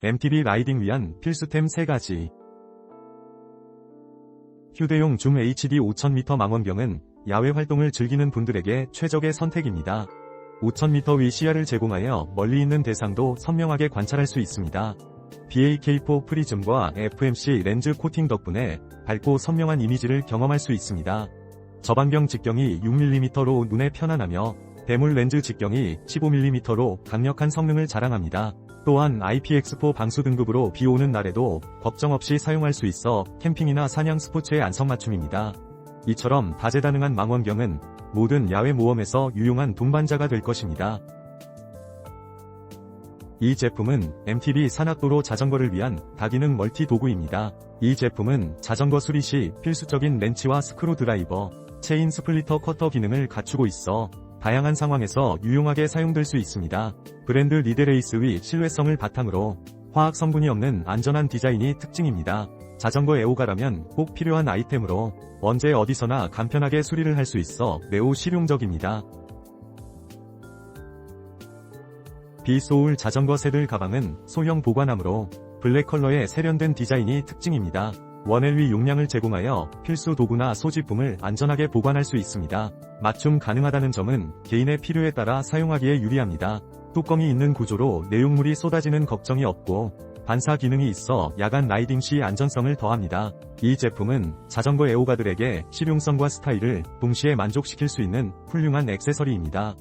MTB 라이딩 위한 필수템 3가지. 휴대용 줌 HD 5000m 망원경은 야외 활동을 즐기는 분들에게 최적의 선택입니다. 5000m 위 시야를 제공하여 멀리 있는 대상도 선명하게 관찰할 수 있습니다. BAK4 프리즘과 FMC 렌즈 코팅 덕분에 밝고 선명한 이미지를 경험할 수 있습니다. 저반경 직경이 6mm로 눈에 편안하며 대물 렌즈 직경이 15mm로 강력한 성능을 자랑합니다. 또한 IPX4 방수 등급으로 비 오는 날에도 걱정 없이 사용할 수 있어 캠핑이나 사냥 스포츠에 안성맞춤입니다. 이처럼 다재다능한 망원경은 모든 야외 모험에서 유용한 동반자가 될 것입니다. 이 제품은 MTB 산악도로 자전거를 위한 다기능 멀티 도구입니다. 이 제품은 자전거 수리 시 필수적인 렌치와 스크루 드라이버, 체인 스플리터 커터 기능을 갖추고 있어 다양한 상황에서 유용하게 사용될 수 있습니다. 브랜드 리데레이스 위 신뢰성을 바탕으로 화학 성분이 없는 안전한 디자인이 특징입니다. 자전거 애호가라면 꼭 필요한 아이템으로 언제 어디서나 간편하게 수리를 할 수 있어 매우 실용적입니다. 비소울 자전거 세들 가방은 소형 보관함으로 블랙 컬러의 세련된 디자인이 특징입니다. 원LV 용량을 제공하여 필수 도구나 소지품을 안전하게 보관할 수 있습니다. 맞춤 가능하다는 점은 개인의 필요에 따라 사용하기에 유리합니다. 뚜껑이 있는 구조로 내용물이 쏟아지는 걱정이 없고 반사 기능이 있어 야간 라이딩 시 안전성을 더합니다. 이 제품은 자전거 애호가들에게 실용성과 스타일을 동시에 만족시킬 수 있는 훌륭한 액세서리입니다.